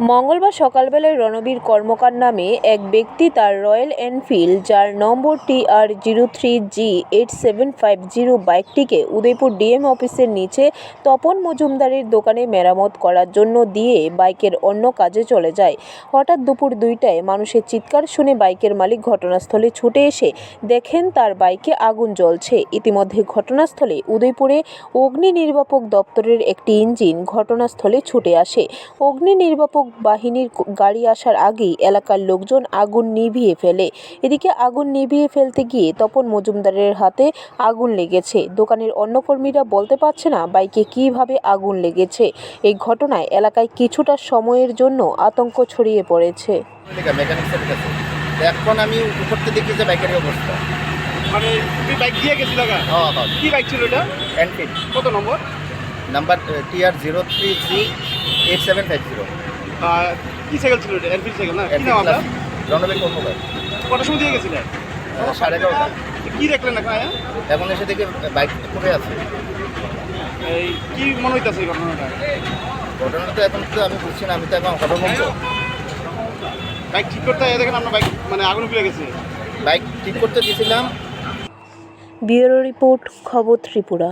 মঙ্গলবার সকালবেলায় রণবীর কর্মকার নামে এক ব্যক্তি তার রয়্যাল এনফিল্ড, যার নম্বর T R zero three G eight seven five zero বাইকটিকে উদয়পুর ডিএম অফিসের নিচে তপন মজুমদারের দোকানে মেরামত করার জন্য দিয়ে বাইকের অন্য কাজে চলে যায়। হঠাৎ দুপুর দুইটায় মানুষের চিৎকার শুনে বাইকের মালিক ঘটনাস্থলে ছুটে এসে দেখেন তার বাইকে আগুন জ্বলছে। ইতিমধ্যে ঘটনাস্থলে উদয়পুরে অগ্নি নির্বাপক দপ্তরের একটি ইঞ্জিন ঘটনাস্থলে ছুটে আসে। অগ্নি নির্বাপক বাহিনীর গাড়ি আসার আগেই এলাকার লোকজন আগুন নিভিয়ে ফেলে। এদিকে আগুন নিভিয়ে ফেলতে গিয়ে তপন মজুমদারের হাতে আগুন লেগেছে। দোকানের অন্য কর্মীরা বলতে পারছে না বাইকে কীভাবে আগুন লেগেছে। এই ঘটনায় এলাকায় কিছুটা সময়ের জন্য আতঙ্ক ছড়িয়ে পড়েছে। এখন আমি উপরতে দেখি যে বাইকের অবস্থা। মানে তুমি বাইক দিয়ে গেছিল হ্যাঁ হ্যাঁ। কি বাইক ছিল এটা? এনফিল্ড কত নম্বর? Number TR zero three G eight seven five zero কি সাইকেল ছিল এটা? এনফিল্ড সাইকেল না? কি নাম আপনার? রণবীর কর্মকার কটার সময় দিয়ে গেছিলেন? সাড়ে এগারোটা। কি দেখলেন এখন আয়া? এখন এসে দেখি বাইক পড়ে আছে। এই কি মনে হইতেছে এই ঘটনাটা? ঘটনা তো এখন তো আমি বুঝছি না আমি তো এখন হতভম্ব বাইক ঠিক করতে দেখেন আপনার বাইক মানে আগুন ফিরে গেছে। বাইক ঠিক করতে গেছিলাম ব্যুরো রিপোর্ট খবর ত্রিপুরা।